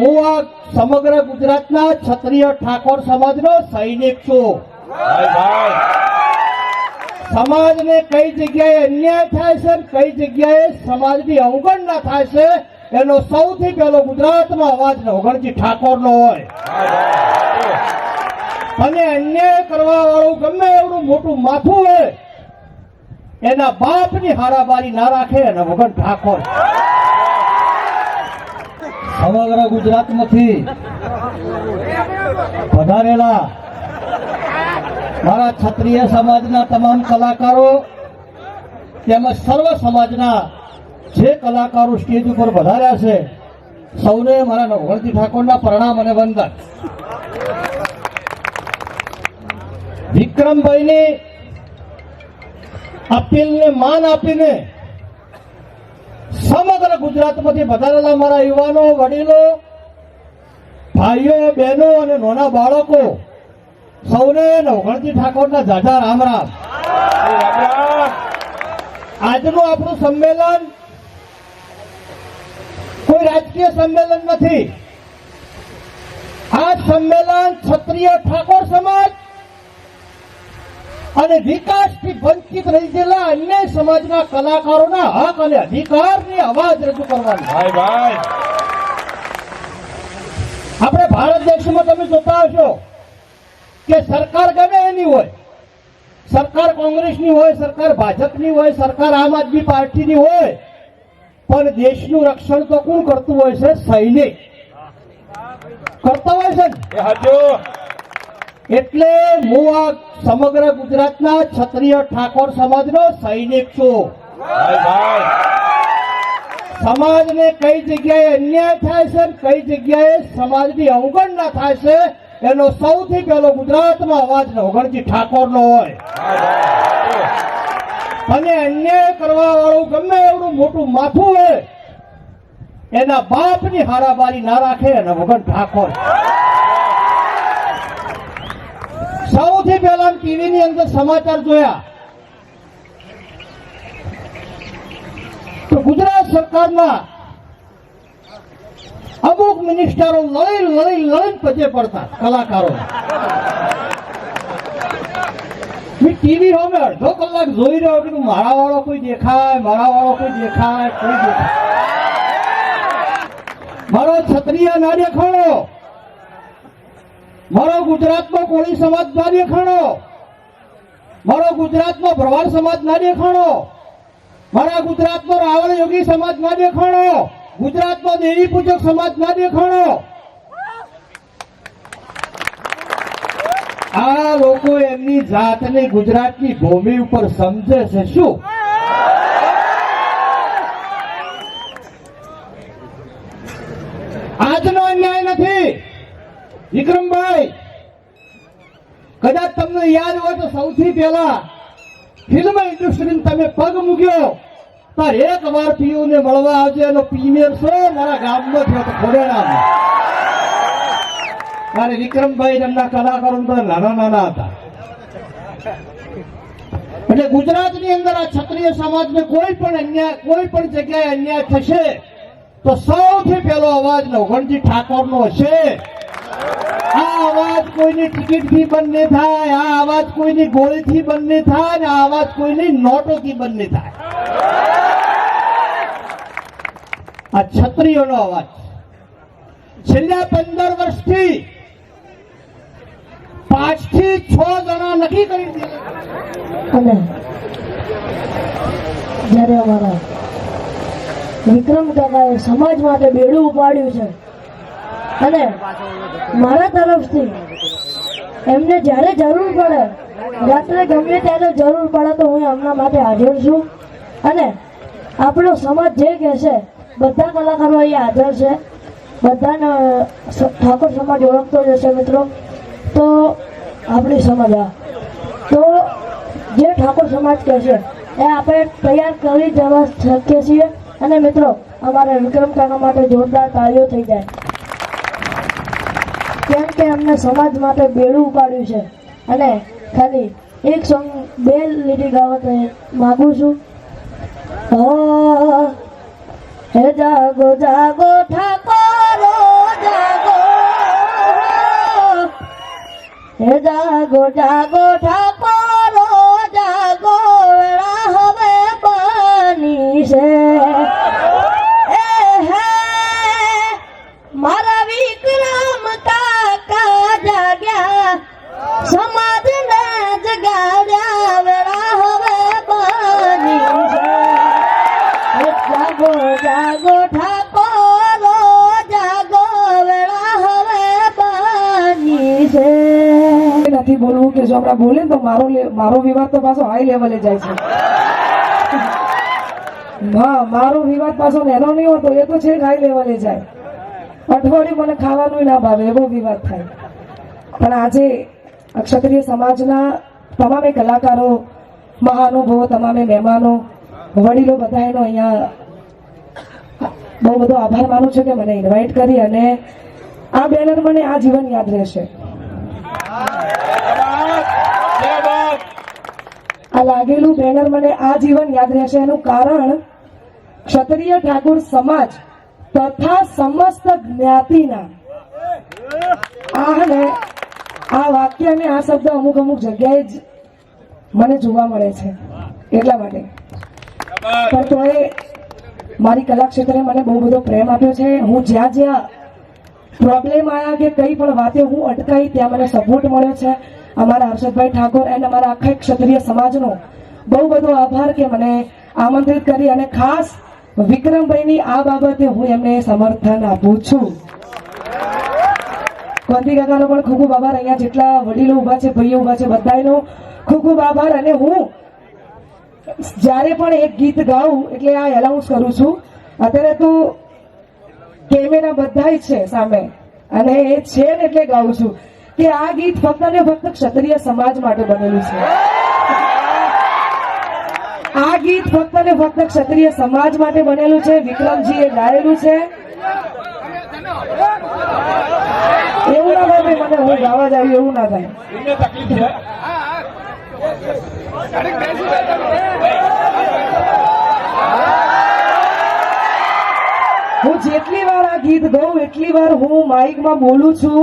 હું આ સમગ્ર ગુજરાતના ક્ષત્રિય ઠાકોર સમાજનો સૈનિક છું. સમાજને કઈ જગ્યાએ અન્યાય થાય છે કઈ જગ્યાએ સમાજની અવગણના થાય છે એનો સૌથી પહેલો ગુજરાતનો અવાજ નવગણજી ઠાકોરનો હોય. અને અન્યાય કરવા વાળું ગમે એવડું મોટું માથું હોય એના બાપની હારાબારી ના રાખે અને નવગણ ઠાકોર. સમગ્ર ગુજરાતમાંથી વધારેલા. મારા ક્ષત્રિય સમાજના તમામ કલાકારો તેમજ સર્વ સમાજના જે કલાકારો સ્ટેજ ઉપર વધાર્યા છે, સૌને મારા નવગણજી ઠાકોરના પ્રણામ અને વંદન. વિક્રમભાઈની અપીલને માન આપીને સમગ્ર ગુજરાતમાંથી વધારેલા મારા યુવાનો, વડીલો, ભાઈઓ, બહેનો અને નાના બાળકો, સૌને નવગણજી ઠાકોરના જાજા રામ રામ. આજનું આપણું સંમેલન કોઈ રાજકીય સંમેલન નથી આ સંમેલન ક્ષત્રિય ઠાકોર સમાજ અને વિકાસથી વંચિત રહી ગયેલા અન્ય સમાજના કલાકારોના હક અને અધિકારની અવાજ રજૂ કરવાની. આપણે ભારત દેશમાં તમે જોતા હશો કે સરકાર ગમે એની હોય સરકાર કોંગ્રેસની હોય સરકાર ભાજપની હોય સરકાર આમ આદમી પાર્ટીની હોય પણ દેશનું રક્ષણ તો કોણ કરતું હોય છે? સૈનિક. કરતા હોય છે એટલે હું આ સમગ્ર ગુજરાતના ક્ષત્રિય ઠાકોર સમાજનો સૈનિક છું. સમાજને કઈ જગ્યાએ અન્યાય થાય છે કઈ જગ્યાએ સમાજની અવગણના થાય છે એનો સૌથી પહેલો ગુજરાતનો અવાજ નવઘણજી ઠાકોર નો હોય અને અન્યાય કરવા વાળું ગમે એવડું મોટું માથું હોય એના બાપની હારાબારી ના રાખે અને અવગણ ઠાકોર. સૌથી પહેલા ટીવી ની અંદર સમાચાર જોયા. તો ગુજરાત સરકારના અમુક મિનિસ્ટરો લઈ લઈ લઈ પજે પડતા કલાકારો. ટીવી હોમે અડધો કલાક જોઈ રહ્યો કે મારા વાળો કોઈ દેખાય મારા વાળો કોઈ દેખાય કોઈ દેખાય. મારો ક્ષત્રિય ના દેખાણો મારો ગુજરાતનો કોળી સમાજ ના દેખાણો. મારો ગુજરાતનો ભરવાડ સમાજ ના દેખાણો. મારા ગુજરાતનો રાવણ યોગી સમાજ ના દેખાણો. ગુજરાતનો દેવી પૂજક સમાજ ના દેખાણો. આ લોકો એમની જાતને ગુજરાતની ભૂમિ ઉપર સમજે છે. શું? આજનો અન્યાય નથી. વિક્રમભાઈ કદાચ તમને યાદ હોય તો સૌથી પહેલા ફિલ્મ ઇન્ડસ્ટ્રી તમે પગ મૂક્યો. તાર એક વાર પીયુ મળવા આવજે, એનો પ્રીમિયર શો મારા ગામનો થયો તો ખોડેડામાં ત્યારે વિક્રમભાઈ એમના કલાકારો નાના નાના હતા. એટલે ગુજરાતની અંદર આ ક્ષત્રિય સમાજને કોઈ પણ અન્યાય, કોઈ પણ જગ્યાએ અન્યાય થશે, તો સૌથી પહેલો અવાજ નવગણજી ઠાકોરનો હશે. આ અવાજ કોઈની ટિકિટથી બંધ નહીં થાય આ અવાજ કોઈની ગોળીથી બંધ નહીં થાય અને આ અવાજ કોઈની નોટોથી થી બંને થાય આ છત્રીઓનો અવાજ છેલ્લા પંદર વર્ષથી પાંચથી છ જણા નક્કી કરી અને જ્યારે અમારા વિક્રમ કાકાએ સમાજ માટે બેડું ઉપાડ્યું છે અને મારા તરફથી એમને જ્યારે જરૂર પડે, રાત્રે ગમે ત્યારે જરૂર પડે તો હું એમના માટે હાજર છું. અને આપણો સમાજ જે કહેશે, બધા કલાકારો અહીંયા હાજર છે. બધાને ઠાકોર સમાજ ઓળખતો જ હશે મિત્રો. તો આપણી સમાજ આ. તો જે ઠાકોર સમાજ કહેશે, એ આપણે તૈયાર કરી જવા શકીએ છીએ. અને મિત્રો, અમારા વિક્રમ કાકા માટે જોરદાર તાળીઓ થઈ જાય. વખતે અમને સમાજ માટે બેડું ઉપાડ્યું છે. અને ખાલી એક સોંગ બે લીટી ગાવા માગું છું. હે જાગો જાગો ઠાકોર, જાગો. હે જાગો જાગો ઠાકોર. નથી બોલવું કે જો આપણે બોલે તો મારો મારો વિવાદ તો પાછો હાઈ લેવલે જાય છે. હા, મારો વિવાદ પાછો નેનો નહીં હોતો, એ તો છે હાઈ લેવલે જાય. અઠવાડિયું મને ખાવાનું ના ભાવે, એવો વિવાદ થાય. પણ આજે ક્ષત્રિય સમાજના તમામે કલાકારો, મહાનુભવો, તમામે મહેમાનો, વડીલો બધા એનો અહીંયા બહુ બધો આભાર માનું છું કે મને ઇન્વાઇટ કરી અને આ બેનર મને આ જીવન યાદ રહેશે. આ લાગેલું બેનર મને આ જીવન યાદ રહેશે. એનું કારણ ક્ષત્રિય ઠાકુર સમાજ તથા સમસ્ત જ્ઞાતિના આને વાક્ય અને આ શબ્દ અમુક અમુક જગ્યાએ જ મને જોવા મળે છે, એટલા માટે. પણ તોય મારી કલા ક્ષેત્રે મને બહુ બધો પ્રેમ આપ્યો છે. હું જ્યાં જ્યાં પ્રોબ્લેમ આવ્યા કે કઈ પણ વાતે હું અટકાઈ ત્યાં મને સપોર્ટ મળ્યો છે. અમારા હર્ષદભાઈ ઠાકોર એન્ડ અમારા આખા ક્ષત્રિય સમાજનો બહુ બધો આભાર કે મને આમંત્રિત કરી અને ખાસ વિક્રમભાઈની આ બાબતે હું એમને સમર્થન આપું છું. કોંતી કાકાનો પણ ખૂબ ખૂબ આભાર. અહીંયા જેટલા વડીલો ઊભા છે, ભાઈઓ ઊભા છે બધાનો ખૂબ ખૂબ આભાર અને હું જ્યારે પણ એક ગીત ગાઉં એટલે આ એલાઉન્સ કરું છું. અત્યારે તો કેમેરા બધાય છે સામે અને એ છે ને એટલે ગાઉં છું કે આ ગીત ફક્ત ને ફક્ત ક્ષત્રિય સમાજ માટે બનેલું છે. આ ગીત ફક્ત ને ફક્ત ક્ષત્રિય સમાજ માટે બનેલું છે. વિક્રમજીએ ગાયેલું છે. એવું ના થાય મને હું ગાવા જ આવી એવું ના થાય. હું જેટલી વાર આ ગીત ગઉં એટલી વાર હું માઇકમાં બોલું છું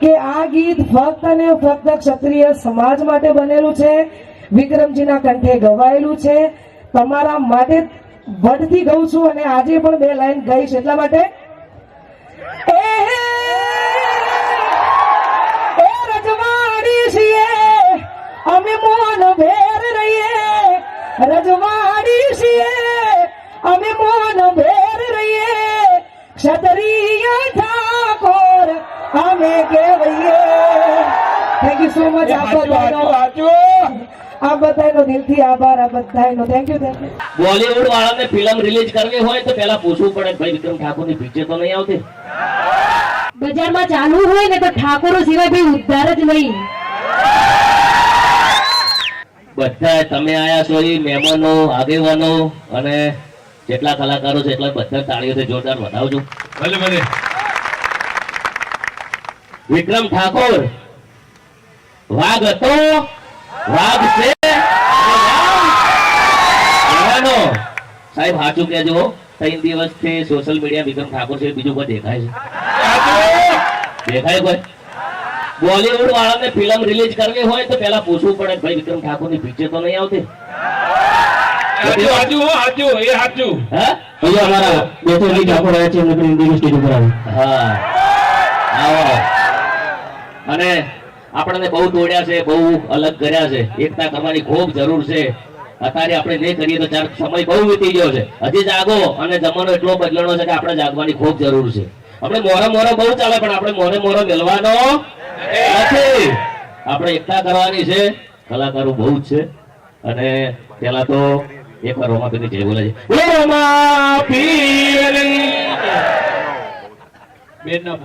કે આ ગીત ફક્ત અને ફક્ત ક્ષત્રિય સમાજ માટે બનેલું છે. વિક્રમજીના કંઠે ગવાયેલું છે. તમારા માટે વટથી ગઉં છું અને આજે પણ બે લાઈન ગઈશ. એટલા માટે સો મચ આ બધાનો દિલથી આભાર આ બધાનો. Thank you thank you Bollywood વાળાને ફિલ્મ રિલીઝ કરવી હોય તો પહેલા પૂછવું પડે ભાઈ વિક્રમ ઠાકોરની પિક્ચર તો નહીં આવતી? બજારમાં ચાલુ હોય ને તો ઠાકોરો સિવાય ભાઈ ઉદ્ધાર જ નહીં. બધા તમે આયા છો એ મહેમાનો આગેવાનો અને જેટલા કલાકારો છે એટલા બધા તાળીઓથી જોરદાર વધાવજો. ભલે ભલે. વિક્રમ ઠાકોર વાઘ હતો? વાઘ છે? સાહેબ સાચું કેજો ત્રણ દિવસથી સોશિયલ મીડિયા વિક્રમ ઠાકોર છે બીજું કોઈ દેખાય છે? દેખાય કોઈ? બોલિવૂડ વાળાને ફિલ્મ રિલીઝ કરવી હોય તો પેલા પૂછવું પડે ભાઈ વિક્રમ ઠાકોરની પિક્ચર તો નહીં આવતી? અને આપણને બહુ દોડ્યા છે બહુ અલગ કર્યા છે. એકતા કરવાની ખૂબ જરૂર છે. અત્યારે આપણે જે કરીએ તો ચાર સમય બહુ વીતી ગયો છે. હજી જાગો અને જમાનો એટલો બદલવાનો છે કે આપણે જાગવાની ખૂબ જરૂર છે. આપણે મોરે મોરા બહુ ચાલે પણ આપણે મોરે મોરો મેળવાનો નથી. આપણે એકતા કરવાની છે. કલાકારો બહુ જ છે. અને પેલા તો એક વાર રોમા પીની જય બોલે છે રોમા પીની બેન ના